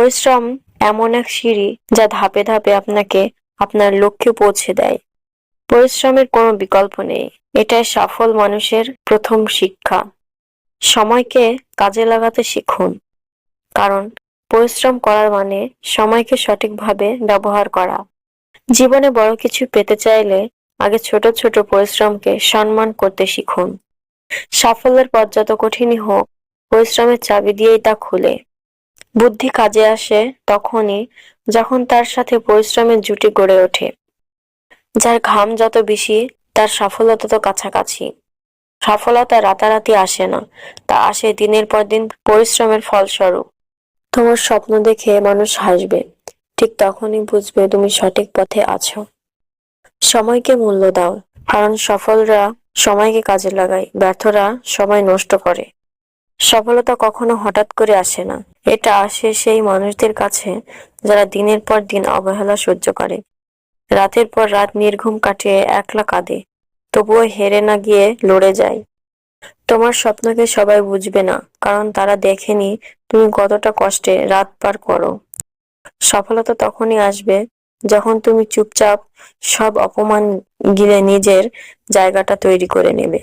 পরিশ্রম এমন এক সিঁড়ি যা ধাপে ধাপে আপনাকে আপনার লক্ষ্যে পৌঁছে দেয়। পরিশ্রমের কোনো বিকল্প নেই। এটাই সফল মানুষের প্রথম শিক্ষা। সময়কে কাজে লাগাতে শিখুন। কারণ পরিশ্রম করার মানে সময়কে সঠিকভাবে ব্যবহার করা। জীবনে বড় কিছু পেতে চাইলে আগে ছোট ছোট পরিশ্রমকে সম্মান করতে শিখুন। সাফল্যের পথ যত কঠিনই হোক, পরিশ্রমের চাবি দিয়েই তা খুলে। বুদ্ধি কাজে আসে তখনই যখন তার সাথে পরিশ্রমের জুটি গড়ে ওঠে। যার ঘাম যত বেশি, তার সাফল্য তত কাছাকাছি। সফলতা রাতারাতি আসে না, তা আসে দিনের পর দিন পরিশ্রমের ফলস্বরূপ। তোমার স্বপ্ন দেখে মানুষ হাসবে, ঠিক তখনই বুঝবে তুমি সঠিক পথে আছো। সময়কে মূল্য দাও, কারণ সফলরা সময়কে কাজে লাগায়, ব্যর্থরা সময় নষ্ট করে। সফলতা কখনো হঠাৎ করে আসে না এটা আসে সেই মানুষদের কাছে, যারা দিনের পর দিন অবহেলা সহ্য করে। রাতের পর রাত নির্ঘুম কাটিয়ে একলা কাঁদে, তবুও হেরে না গিয়ে লড়ে যায়। তোমার স্বপ্নকে সবাই বুঝবে না, কারণ তারা দেখেনি তুমি কতটা কষ্টে রাত পার করো। সফলতা তখনই আসবে যখন তুমি চুপচাপ সব অপমান গিলে নিজের জায়গাটা তৈরি করে নেবে।